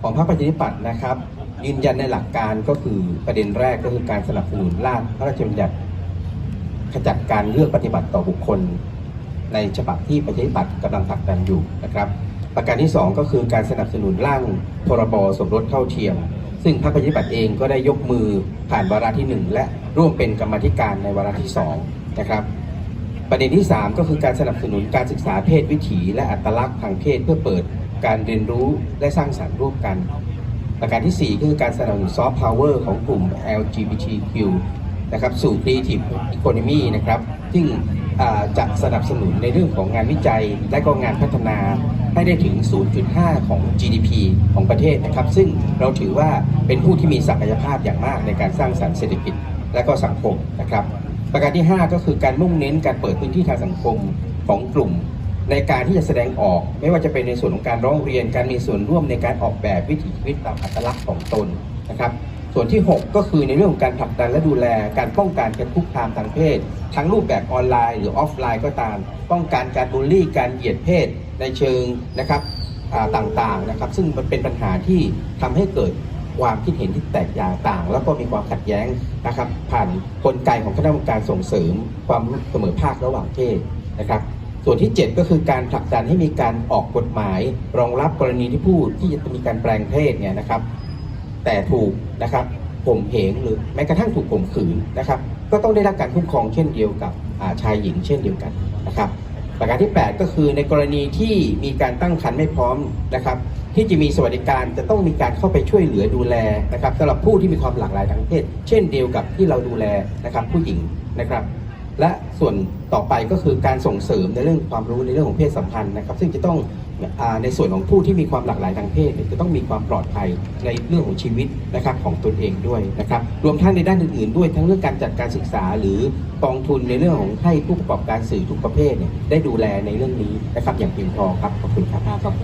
ของพรรคประชาธิปัตย์นะครับ ยืนยันในหลักการก็คือประเด็นแรกก็คือการสนับสนุนร่างพระราชบัญญัติขจัดการเลือกปฏิบัติต่อบุคคล ในฉบับที่ประชาธิปัตย์กำลังผลักดันอยู่นะครับ ประการที่สองก็คือการสนับสนุนร่างพรบสมรสเท่าเทียม ซึ่งพรรคประชาธิปัตย์เองก็ได้ยกมือผ่านวาระที่หนึ่งและร่วมเป็นกรรมธิการในวาระที่สองนะครับประเด็นที่ 3 ก็คือการสนับสนุนการศึกษาเพศวิถี และอัตลักษณ์ทางเพศเพื่อเปิด การเรียนรู้และสร้างสรรค์ร่วมกัน ประการทีสี่ 4 คือการสนับสนุนซอฟต์พาวเวอร์ของกลุ่ม LGBTQ นะครับสู่ Creative Economy นะครับซึ่งจะสนับสนุนในเรื่องของงานวิจัย และก็งานพัฒนาให้ได้ถึง 0.5 ของ GDP ของประเทศนะครับ ซึ่งเราถือว่าเป็นผู้ที่มีศักยภาพอย่างมากในการสร้างสรรค์เศรษฐกิจและก็สังคมนะครับ ประการที่ 5 ก็คือการมุ่งเน้นการเปิดพื้นที่ทางสังคมของกลุ่ม ในการที่จะแสดงออก ไม่ว่าจะเป็นในส่วนของการร้องเรียน การมีส่วนร่วมในการออกแบบวิถีชีวิตตามอัตลักษณ์ของตนนะครับ ส่วนที่ 6 ก็คือในเรื่องของการผลักดันและดูแล การป้องกันการคุกคามทางเพศ ทั้งรูปแบบออนไลน์หรือออฟไลน์ก็ตาม ป้องกันการบูลลี่ การเหยียดเพศ ในเชิงนะครับต่างๆนะครับ ซึ่งมันเป็นปัญหาที่ทำให้เกิดความคิดเห็นที่แตกต่าง แล้วก็มีความขัดแย้งนะครับ ผ่านกลไกของคณะกรรมการส่งเสริมความเสมอภาคระหว่างเพศนะครับ ส่วนที่ 7 ก็คือการผลักดันให้มีการออกกฎหมาย รองรับกรณีที่ผู้ที่จะมีการแปลงเพศเนี่ยนะครับ แต่ถูกนะครับข่มเหงหรือแม้กระทั่งถูกข่มขืนนะครับ ก็ต้องได้รับการคุ้มครองเช่นเดียวกับาชายหญิงเช่นเดียวกันนะครับประการที่ 8 ก็คือในกรณีที่มีการตั้งครรภ์ไม่พร้อมนะครับ ที่จะมีสวัสดิการจะต้องมีการเข้าไปช่วยเหลือดูแลนะครับสำหรับผู้ที่มีความหลากหลายทางเพศ เช่นเดียวกับที่เราดูแลนะครับผู้หญิงนะครับ และส่วนต่อไปก็คือการส่งเสริมในเรื่องความรู้ในเรื่องของเพศสัมพันธ์นะครับ ซึ่งจะต้องในส่วนของผู้ที่มีความหลากหลายทางเพศจะต้องมีความปลอดภัยในเรื่องของชีวิตนะครับของตนเองด้วยนะครับ รวมทั้งในด้านอื่นๆ ด้วยทั้งเรื่องการจัดการศึกษาหรือกองทุนในเรื่องของให้ผู้ประกอบการสื่อทุกประเภทเนี่ยได้ดูแลในเรื่องนี้นะครับอย่างเพียงพอครับขอบคุณครับ